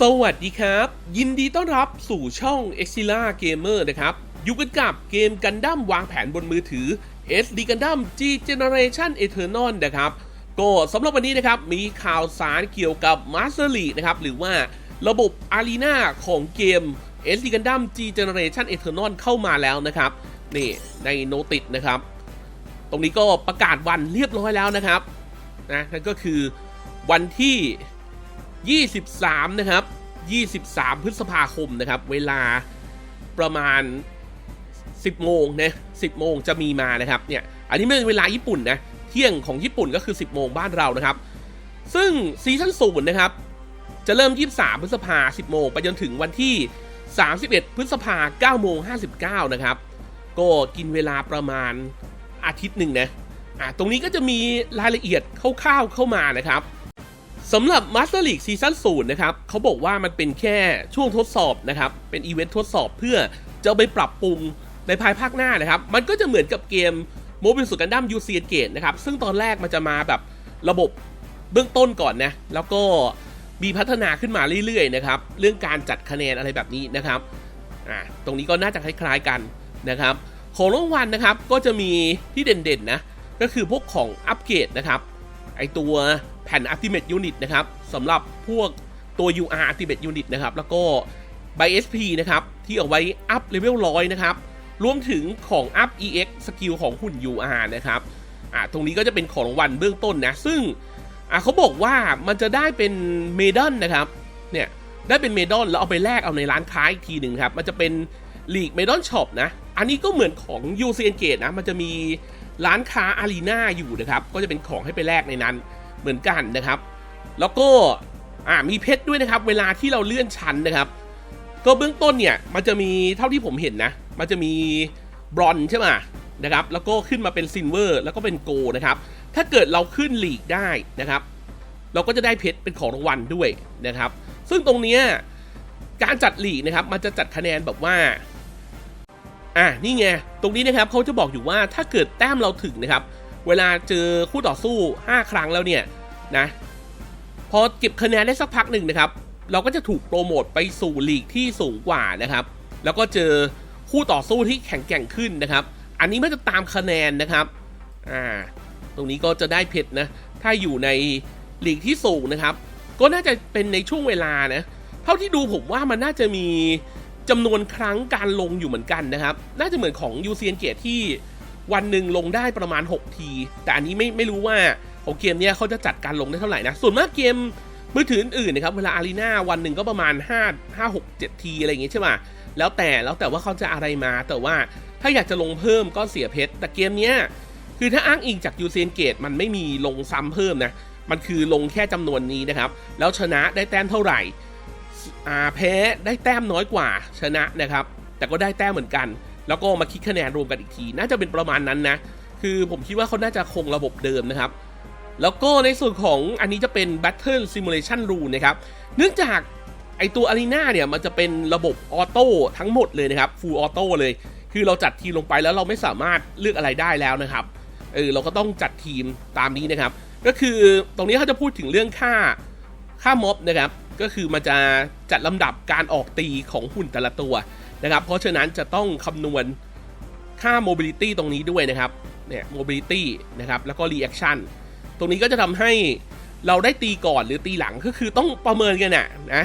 สวัสดีครับ ยินดีต้อนรับสู่ช่อง e x i l a Gamer นะครับ อยู่กันกับเกมกันดั้มวางแผนบนมือถือ SD Gundam G Generation Eternal นะครับ ก็สำหรับวันนี้นะครับ มีข่าวสารเกี่ยวกับ Master League นะครับ หรือว่าระบบ Arena ของเกม SD Gundam G Generation Eternal เข้ามาแล้วนะครับ นี่ในโนติ e นะครับ ตรงนี้ก็ประกาศวันเรียบร้อยแล้วนะครับนะนั่นก็คือวันที่ 23 นะครับ 23 พฤษภาคมนะครับ เวลาประมาณ 10 โมงนะ 10 โมงจะมีมานะครับ เนี่ย อันนี้ไม่เป็นเวลาญี่ปุ่นนะ เที่ยงของญี่ปุ่นก็คือ 10 โมงบ้านเรานะครับ ซึ่งซีซั่นศูนย์นะครับ จะเริ่ม 23 พฤษภา 10 โมง ไปจนถึงวันที่ 31 พฤษภา9โมง59 นะครับ ก็กินเวลาประมาณอาทิตย์หนึ่งนะ อะ ตรงนี้ก็จะมีรายละเอียดคร่าวๆเข้ามานะครับ สำหรับ Master League ซีซั่นศูนย์นะครับเขาบอกว่ามันเป็นแค่ช่วงทดสอบนะครับ เป็นอีเวนต์ทดสอบเพื่อจะไปปรับปรุงในภายภาคหน้านะครับ มันก็จะเหมือนกับเกม Mobile Suit Gundam UC Engage นะครับ ซึ่งตอนแรกมันจะมาแบบระบบเบื้องต้นก่อนนะ แล้วก็มีพัฒนาขึ้นมาเรื่อยๆนะครับ เรื่องการจัดคะแนนอะไรแบบนี้นะครับ อ่า ตรงนี้ก็น่าจะคล้ายๆกันนะครับ ของรางวัลนะครับก็จะมีที่เด่นๆนะ ก็คือพวกของอัปเกรดนะครับ ไอตัว แผ่น Ultimate Unit นะครับสำหรับพวกตัว UR Ultimate Unit นะครับ แล้วก็ by SP นะครับ ที่เอาไว้อัพเลเวลร้อยนะครับ รวมถึงของอัพ EX สกิลของหุ่น UR นะครับอ่าตรงนี้ก็จะเป็นของรางวัลเบื้องต้นนะ ซึ่งอ่าเขาบอกว่ามันจะได้เป็นเมดัลนะครับเนี่ยได้เป็นเมดัลแล้วเอาไปแลกเอาในร้านค้าอีกทีหนึ่งครับ มันจะเป็นลีกเมดัลช็อปนะ อันนี้ก็เหมือนของ UC Engage นะ มันจะมีร้านค้าอารีนาอยู่นะครับ ก็จะเป็นของให้ไปแลกในนั้น เหมือนกันนะครับ แล้วก็อ่ามีเพชรด้วยนะครับ เวลาที่เราเลื่อนชั้นนะครับ ก็เบื้องต้นเนี่ยมันจะมีเท่าที่ผมเห็นนะ มันจะมีบรอนใช่ไหมนะครับ แล้วก็ขึ้นมาเป็นซิลเวอร์แล้วก็เป็นโกลนะครับ ถ้าเกิดเราขึ้นหลีกได้นะครับ เราก็จะได้เพชรเป็นของรางวัลด้วยนะครับ ซึ่งตรงเนี้ยการจัดหลีกนะครับมันจะจัดคะแนนแบบว่าอะนี่ไงตรงนี้นะครับเขาจะบอกอยู่ว่าถ้าเกิดแต้มเราถึงนะครับ เวลาเจอคู่ต่อสู้ 5 ครั้งแล้วเนี่ยนะพอเก็บคะแนนได้สักพักหนึ่งนะครับ เราก็จะถูกโปรโมทไปสู่ลีกที่สูงกว่านะครับ แล้วก็เจอคู่ต่อสู้ที่แข็งแกร่งขึ้นนะครับ อันนี้ไม่จะตามคะแนนนะครับอ่าตรงนี้ก็จะได้เพชรนะถ้าอยู่ในลีกที่สูงนะครับ ก็น่าจะเป็นในช่วงเวลานะเท่าที่ดูผมว่ามันน่าจะมีจำนวนครั้งการลงอยู่เหมือนกันนะครับ น่าจะเหมือนของ u c n เกตที่ วันหนึ่งลงได้ประมาณ 6 ที แต่อันนี้ไม่ไม่รู้ว่าของเกมเนี้ยเขาจะจัดการลงได้เท่าไหร่นะ ส่วนมากเกมมือถืออื่นนะครับเวลาอารีนาวันหนึ่งก็ประมาณ 5 5 6 7 ทีอะไรอย่างงี้ใช่ไหมแล้วแต่แล้วแต่ว่าเขาจะอะไรมา แต่ว่าถ้าอยากจะลงเพิ่มก็เสียเพชรแต่เกมเนี้ยคือถ้าอ้างอิงจาก u c n เกตมันไม่มีลงซ้ำเพิ่มนะมันคือลงแค่จำนวนนี้นะครับ แล้วชนะได้แต้มเท่าไหร่อ่าแพ้ได้แต้มน้อยกว่าชนะนะครับ แต่ก็ได้แต้มเหมือนกัน แล้วก็มาคิดคะแนนรวมกันอีกที น่าจะเป็นประมาณนั้นนะ คือผมคิดว่าเขาน่าจะคงระบบเดิมนะครับ แล้วก็ในส่วนของอันนี้จะเป็น Battle Simulation Rule นะครับ เนื่องจากไอตัว Arena เนี่ยมันจะเป็นระบบออโต้ทั้งหมดเลยนะครับ Full Auto เลย คือเราจัดทีมลงไปแล้วเราไม่สามารถเลือกอะไรได้แล้วนะครับเออเราก็ต้องจัดทีมตามนี้นะครับ ก็คือตรงนี้เขาจะพูดถึงเรื่องค่าค่าม็อบนะครับ ก็คือมันจะจัดลำดับการออกตีของหุ่นแต่ละตัวนะครับ เพราะฉะนั้นจะต้องคำนวณค่า mobility ตรงนี้ด้วยนะครับ เนี่ย mobility นะครับ แล้วก็ reaction ตรงนี้ก็จะทำให้เราได้ตีก่อนหรือตีหลัง ก็คือต้องประเมินกันนะนะ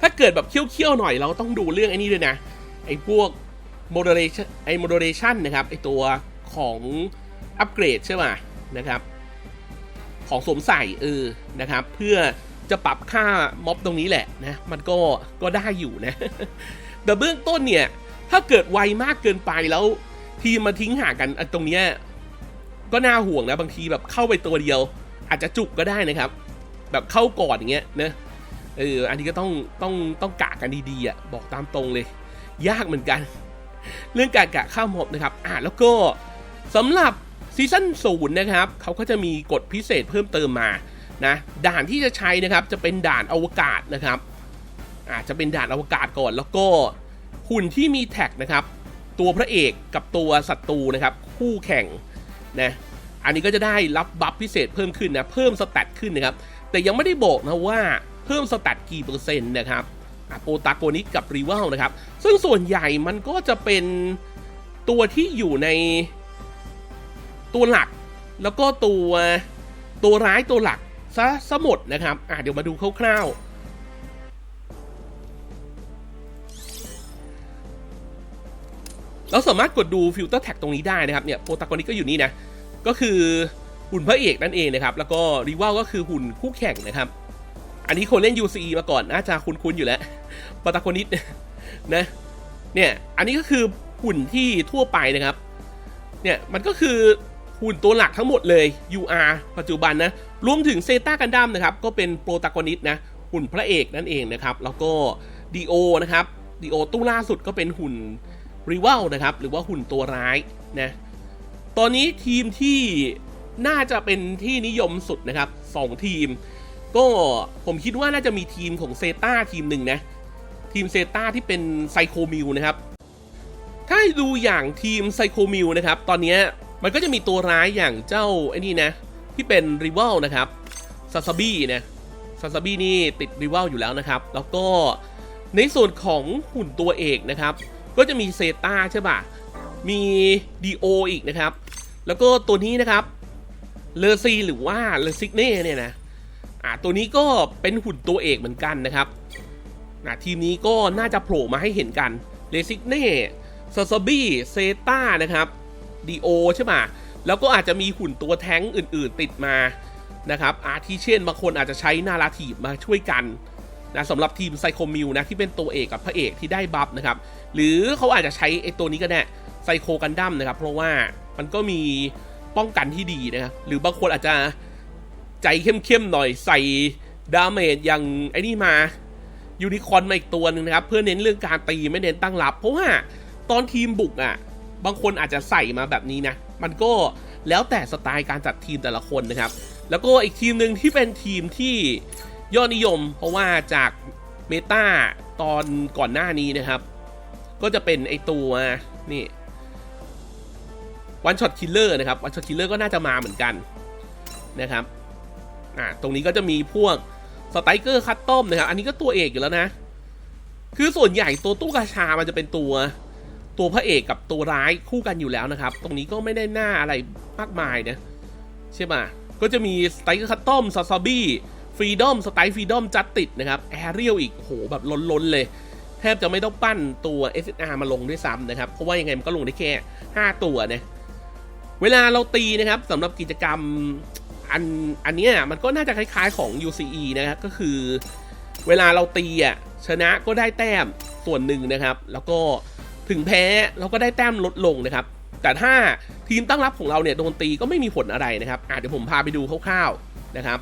ถ้าเกิดแบบเคี่ยวๆหน่อยเราต้องดูเรื่องไอ้นี้ด้วยนะ ไอ้พวก moderation ไอ้ moderation นะครับ ไอ้ตัวของอัปเกรดใช่ไหมนะครับ ของสวมใส่เออ นะครับ เพื่อ จะปรับค่าม็อบตรงนี้แหละนะ มันก็ก็ได้อยู่นะ แต่เบื้องต้นเนี่ย ถ้าเกิดไวมากเกินไปแล้ว ทีมมาทิ้งห่างกันอันตรงเนี้ยก็น่าห่วงนะบางทีแบบเข้าไปตัวเดียว อาจจะจุกก็ได้นะครับ แบบเข้าก่อนอย่างเงี้ยนะเอออันนี้ก็ต้องต้องต้องกะกันดีๆอะบอกตามตรงเลย ยากเหมือนกัน เรื่องการกะข้ามม็อบนะครับอ่าแล้วก็สำหรับซีซั่นศูนย์นะครับ เขาก็จะมีกฎพิเศษเพิ่มเติมมา นะด่านที่จะใช้นะครับจะเป็นด่านอวกาศนะครับอาจจะเป็นด่านอวกาศก่อนแล้วก็หุ่นที่มีแท็กนะครับ ตัวพระเอกกับตัวศัตรูนะครับ คู่แข่งนะอันนี้ก็จะได้รับบัฟพิเศษเพิ่มขึ้นนะเพิ่มสแตทขึ้นนะครับ แต่ยังไม่ได้บอกนะว่าเพิ่มสแตทกี่เปอร์เซ็นต์นะครับโปรตากนิสกับรีเวลนะครับ ซึ่งส่วนใหญ่มันก็จะเป็นตัวที่อยู่ในตัวหลัก แล้วก็ตัวตัวร้ายตัวหลัก ซะสมดนะครับ อะเดี๋ยวมาดูคร่าวๆเราสามารถกดดูฟิลเตอร์แท็กตรงนี้ได้นะครับเนี่ยโปรตากอนิสก็อยู่นี่นะ ก็คือหุ่นพระเอกนั่นเองนะครับ แล้วก็รีวัลก็คือหุ่นคู่แข่งนะครับ อันนี้คนเล่น UCE มาก่อนน่าจะคุ้นๆอยู่แล้วโปรตากอนิสนะเนี่ยอันนี้ก็คือหุ่นที่ทั่วไปนะครับเนี่ยมันก็คือ หุ่นตัวหลักทั้งหมดเลย UR ปัจจุบันนะรวมถึงเซตากันดั้มนะครับก็เป็นโปรตากอนิสนะหุ่นพระเอกนั่นเองนะครับแล้วก็ดีโอนะครับดีโอตู้ล่าสุดก็เป็นหุ่นรีวัลนะครับหรือว่าหุ่นตัวร้ายนะตอนนี้ทีมที่น่าจะเป็นที่นิยมสุดนะครับสองทีม ก็ผมคิดว่าน่าจะมีทีมของเซตาทีมหนึ่งนะทีมเซตาที่เป็นไซโคมิวนะครับถ้าดูอย่างทีมไซโคมิวนะครับ ตอนนี้ มันก็จะมีตัวร้ายอย่างเจ้าไอ้นี่นะ ที่เป็นริวัลนะครับซาซาบี้นะซาซาบี้นี่ติดริวัลอยู่แล้วนะครับ แล้วก็ในส่วนของหุ่นตัวเอกนะครับ ก็จะมีเซตาใช่ป่ะ มีดีโออีกนะครับ แล้วก็ตัวนี้นะครับเลอซีหรือว่าเลซิกเน่เนี่ยนะอ่าตัวนี้ก็เป็นหุ่นตัวเอกเหมือนกันนะครับอ่าทีมนี้ก็น่าจะโผล่มาให้เห็นกันเลซิกเน่ซาซาบี้เซตานะครับ ดีโอใช่ปะแล้วก็อาจจะมีหุ่นตัวแท้งอื่นๆติดมานะครับอาทิเช่นบางคนอาจจะใช้นาราทีมาช่วยกันนะสำหรับทีมไซโคมิวนะที่เป็นตัวเอกกับพระเอกที่ได้บัฟนะครับ หรือเขาอาจจะใช้ไอ้ตัวนี้ก็ได้ไซโคกันดั้มนะครับ เพราะว่ามันก็มีป้องกันที่ดีนะครับหรือบางคนอาจจะใจเข้มๆหน่อยใส่ดาเมจอย่างไอ้นี่มายูนิคอร์นมาอีกตัวหนึ่งนะครับ เพื่อเน้นเรื่องการตีไม่เน้นตั้งรับ เพราะว่าตอนทีมบุกอะ บางคนอาจจะใส่มาแบบนี้นะ มันก็แล้วแต่สไตล์การจัดทีมแต่ละคนนะครับ แล้วก็อีกทีมหนึ่งที่เป็นทีมที่ยอดนิยม เพราะว่าจากเมตาตอนก่อนหน้านี้นะครับ ก็จะเป็นไอตัวนี่วันช็อตคิลเลอร์นะครับวันช็อตคิลเลอร์ก็น่าจะมาเหมือนกันนะครับอ่าตรงนี้ก็จะมีพวกสไตเกอร์คัตตอมนะครับ อันนี้ก็ตัวเอกอยู่แล้วนะ คือส่วนใหญ่ตัวตู้กาชามันจะเป็นตัว ตัวพระเอกกับตัวร้ายคู่กันอยู่แล้วนะครับ ตรงนี้ก็ไม่ได้หน้าอะไรมากมายนะใช่ไหมก็จะมีสไตรเกอร์คัตตอมซาซาบี้ฟรีดอมสไตรฟรีดอมจัดติดนะครับแอเรียลอีกโหแบบล้นๆเลย แทบจะไม่ต้องปั้นตัว SSR มาลงด้วยซ้ำนะครับ เพราะว่ายังไงมันก็ลงได้แค่ 5 ตัวนะเวลาเราตีนะครับสำหรับกิจกรรมอันอันเนี้ยมันก็น่าจะคล้ายๆของ UCE นะครับก็คือ เวลาเราตีอะชนะก็ได้แต้มส่วนหนึ่งนะครับ แล้วก็ ถึงแพ้เราก็ได้แต้มลดลงนะครับ แต่ถ้าทีมตั้งรับของเราเนี่ยโดนตีก็ไม่มีผลอะไรนะครับอะเดี๋ยวผมพาไปดูคร่าวๆนะครับ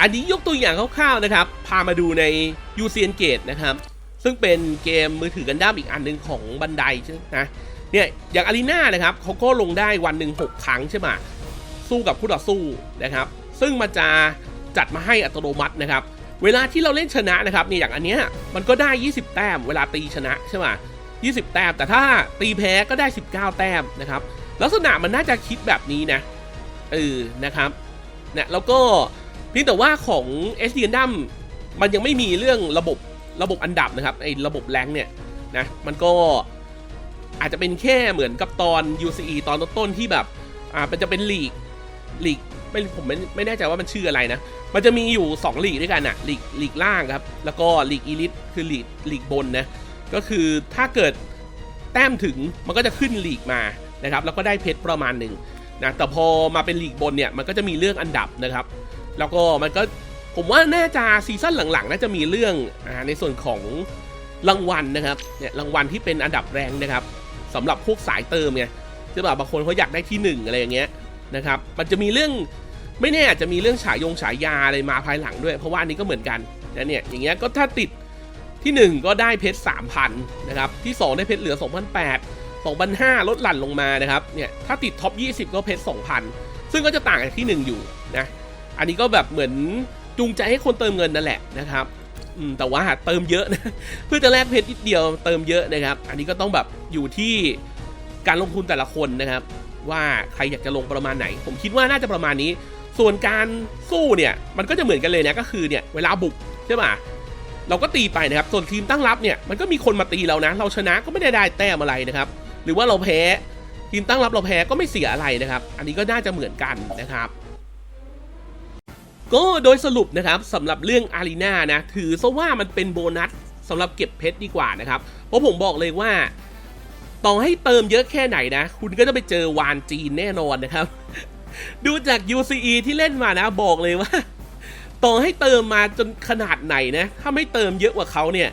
อันนี้ยกตัวอย่างคร่าวๆนะครับ พามาดูใน UCN Gate นะครับ ซึ่งเป็นเกมมือถือกันด้ามอีกอันหนึ่งของบันไดใช่ไหมนะเนี่ยอย่างอารีนานะครับเขาก็ลงได้วันหนึ่ง6ครั้งใช่ไหมสู้กับคู่ต่อสู้นะครับ ซึ่งมันจะจัดมาให้อัตโนมัตินะครับ เวลาที่เราเล่นชนะนะครับเนี่ยอย่างอันเนี้ยมันก็ได้ 20 แต้มเวลาตีชนะใช่ไหม 20 แต้ม แต่ถ้าตีแพ้ก็ได้ 19 แต้มนะครับ ลักษณะมันน่าจะคิดแบบนี้นะเออนะครับเนี่ยแล้วก็เพียงแต่ว่าของ s d ดัมมันยังไม่มีเรื่องระบบระบบอันดับนะครับไอ้ระบบแรงเนี่ยนะมันก็อาจจะเป็นแค่เหมือนกับตอน UCE ตอนต้นๆที่แบบอ่ามันจะเป็นลีกลีกไม่ผมไม่ไม่แน่ใจว่ามันชื่ออะไรนะ มันจะมีอยู่2ลีกด้วยกันอะลีกลีกล่างครับ แล้วก็ลีกอีลิทคือลีกลีกบนนะ ก็คือถ้าเกิดแต้มถึงมันก็จะขึ้นลีกมานะครับแล้วก็ได้เพชรประมาณหนึ่งนะแต่พอมาเป็นลีกบนเนี่ยมันก็จะมีเรื่องอันดับนะครับ แล้วก็มันก็ผมว่าน่าจะซีซั่นหลังๆน่าจะมีเรื่องอในส่วนของรางวัลนะครับเนี่ยรางวัลที่เป็นอันดับแรงนะครับสำหรับพวกสายเติมไงใช่ป่ะบบางคนเขาอยากได้ที่หนึ่งอะไรอย่างเงี้ยนะครับมันจะมีเรื่องไม่แน่อาจจะมีเรื่องฉายงฉายาอะไรมาภายหลังด้วย เพราะว่าอันนี้ก็เหมือนกันนะเนี่ยอย่างเงี้ยก็ถ้าติด ที่ 1 ก็ได้เพชร3,000นะครับที่ 2 ได้เพชรเหลือ 2,800 2,500ลดหลั่นลงมานะครับเนี่ยถ้าติดท็อป 20 ก็เพชร2,000 ซึ่งก็จะต่างจากที่ 1 อยู่นะอันนี้ก็แบบเหมือนจูงใจให้คนเติมเงินนั่นแหละนะครับแต่ว่าเติมเยอะนะเพื่อจะแลกเพชรนิดเดียวเติมเยอะนะครับ อันนี้ก็ต้องแบบอยู่ที่การลงทุนแต่ละคนนะครับ ว่าใครอยากจะลงประมาณไหน ผมคิดว่าน่าจะประมาณนี้ ส่วนการสู้เนี่ยมันก็จะเหมือนกันเลยนะก็คือเนี่ยเวลาบุกใช่ป่ะ เราก็ตีไปนะครับส่วนทีมตั้งรับเนี่ยมันก็มีคนมาตีเรานะ เราชนะก็ไม่ได้ได้แต้มอะไรนะครับ หรือว่าเราแพ้ทีมตั้งรับเราแพ้ก็ไม่เสียอะไรนะครับ อันนี้ก็น่าจะเหมือนกันนะครับก็โดยสรุปนะครับสำหรับเรื่องอารีนานะถือซะว่ามันเป็นโบนัสสำหรับเก็บเพชรดีกว่านะครับ เพราะผมบอกเลยว่าต่อให้เติมเยอะแค่ไหนนะ คุณก็จะไปเจอวานจีนแน่นอนนะครับ ดูจาก UCE ที่เล่นมานะบอกเลยว่า ต่อให้เติมมาจนขนาดไหนนะ ถ้าไม่เติมเยอะกว่าเขาเนี่ย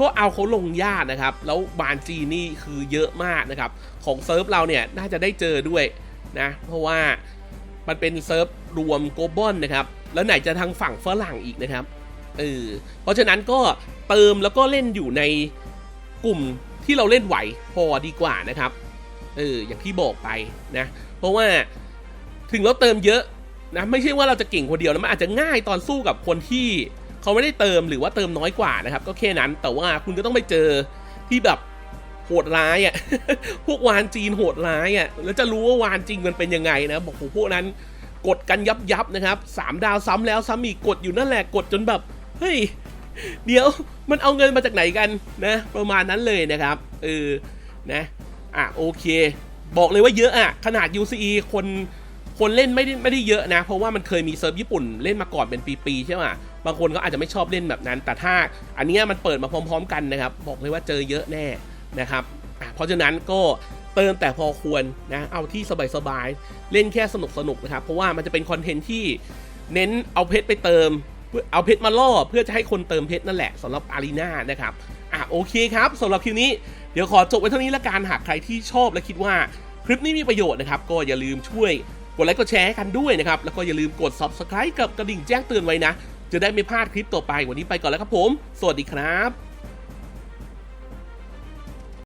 ก็เอาเขาลงยากนะครับ แล้วบานจีนี่คือเยอะมากนะครับ ของเซิร์ฟเราเนี่ยน่าจะได้เจอด้วยนะ เพราะว่ามันเป็นเซิร์ฟรวมโกลบอลนะครับ แล้วไหนจะทางฝั่งฝรั่งอีกนะครับ เออ เพราะฉะนั้นก็เติมแล้วก็เล่นอยู่ในกลุ่มที่เราเล่นไหวพอดีกว่านะครับ เออ อย่างที่บอกไปนะ เพราะว่าถึงเราเติมเยอะ นะไม่ใช่ว่าเราจะเก่งคนเดียวนะมันอาจจะง่ายตอนสู้กับคนที่เขาไม่ได้เติมหรือว่าเติมน้อยกว่านะครับ ก็แค่นั้นแต่ว่าคุณก็ต้องไปเจอที่แบบโหดร้ายอะ่ะพวกวานจีนโหดร้ายอะ่ะแล้วจะรู้ว่าวานจริงมันเป็นยังไงนะบอกโหพวกนั้นกดกันยับยับนะครับสามดาวซ้ำแล้วซ้ำอีกกดอยู่นั่นแหละกดจนแบบเฮ้ยเดี๋ยวมันเอาเงินมาจากไหนกันนะ ประมาณนั้นเลยนะครับเออนะอะโอเค บอกเลยว่าเยอะอะขนาด UCE คน คนเล่นไม่ได้ไม่ได้เยอะนะ เพราะว่ามันเคยมีเซิร์ฟญี่ปุ่นเล่นมาก่อนเป็นปีๆใช่ไหมบางคนก็อาจจะไม่ชอบเล่นแบบนั้น แต่ถ้าอันนี้มันเปิดมาพร้อม ๆ กันนะครับ บอกเลยว่าเจอเยอะแน่นะครับเพราะฉะนั้นก็เติมแต่พอควรนะเอาที่สบายๆเล่นแค่สนุกๆนะครับเพราะว่ามันจะเป็นคอนเทนต์ที่เน้นเอาเพชรไปเติมเอเอาเพชรมาล่อเพื่อจะให้คนเติมเพชรนั่นแหละสำหรับอารีนานะครับอะโอเคครับสำหรับคลิปนี้เดี๋ยวขอจบไว้เท่านี้ละกันหากใครที่ชอบและคิดว่าคลิปนี้มีประโยชน์นะครับ ก็อย่าลืมช่วย กดไลค์กดแชร์ให้กันด้วยนะครับ แล้วก็อย่าลืมกด subscribe กับกระดิ่งแจ้งเตือนไว้นะ จะได้ไม่พลาดคลิปต่อไปวันนี้ไปก่อนแล้วครับผม สวัสดีครับ